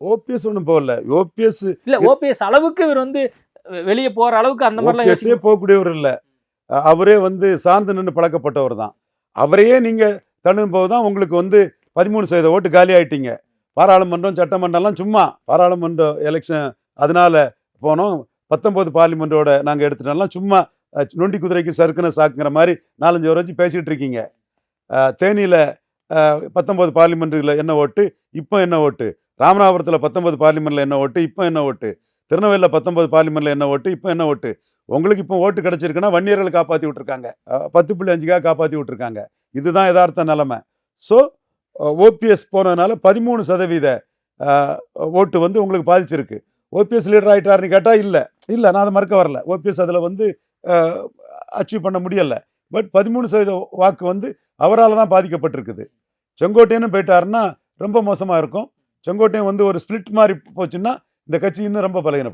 OPS ஒன்றும் போகல. OPS இல்ல ஓபிஎஸ் அளவுக்கு இவர் வந்து வெளியே போற அளவுக்கு அந்த மாதிரிலாம் போகக்கூடியவர் இல்லை. அவரே வந்து சார்ந்து நின்று பழக்கப்பட்டவர் தான். அவரையே நீங்கள் தள்ளும் போது தான் உங்களுக்கு வந்து பதிமூணு சதவீத ஓட்டு காலி ஆயிட்டீங்க. பாராளுமன்றம் சட்டமன்றம்லாம் சும்மா பாராளுமன்றம் எலெக்ஷன் அதனால போனோம். பத்தொன்பது பார்லிமெண்ட்டோட நாங்கள் எடுத்துட்டோம்லாம் சும்மா நொண்டி குதிரைக்கு சறுக்குன சாக்குங்கிற மாதிரி நாலஞ்சு வரை வச்சு பேசிகிட்டு இருக்கீங்க. தேனியில் பத்தொன்பது பார்லிமெண்ட்டில் என்ன ஓட்டு இப்போ என்ன ஓட்டு? ராமநாதபுரத்தில் பத்தொன்பது பார்லிமெண்ட்டில் என்ன ஓட்டு இப்போ என்ன ஓட்டு? திருநெல்வேலியில் பத்தொன்பது பார்லிமெண்ட்டில் என்ன ஓட்டு இப்போ என்ன ஓட்டு? உங்களுக்கு இப்போ ஓட்டு கிடச்சிருக்குன்னா வன்னியர்களை காப்பாற்றி விட்டுருக்காங்க. பத்து புள்ளி அஞ்சுக்காக காப்பாற்றி விட்டுருக்காங்க. இதுதான் யதார்த்த நிலமை. ஸோ ஓபிஎஸ் போனதுனால பதிமூணு சதவீத ஓட்டு வந்து உங்களுக்கு பாதிச்சிருக்கு. ஓபிஎஸ் லீடர் ஆகிட்டாருன்னு கேட்டால் இல்லை. இல்லை நான் அதை மறுக்க வரல. ஓபிஎஸ் அதில் வந்து அச்சீவ் பண்ண முடியலை. பட் பதிமூணு சதவீத வாக்கு வந்து அவரால் தான் பாதிக்கப்பட்டிருக்குது. செங்கோட்டையனும் போயிட்டாருன்னா ரொம்ப மோசமாக இருக்கும். செங்கோட்டையன் வந்து ஒரு ஸ்பிளிட் மாதிரி போச்சுன்னா இந்த கட்சி இன்னும் ரொம்ப பலகீனப்படும்.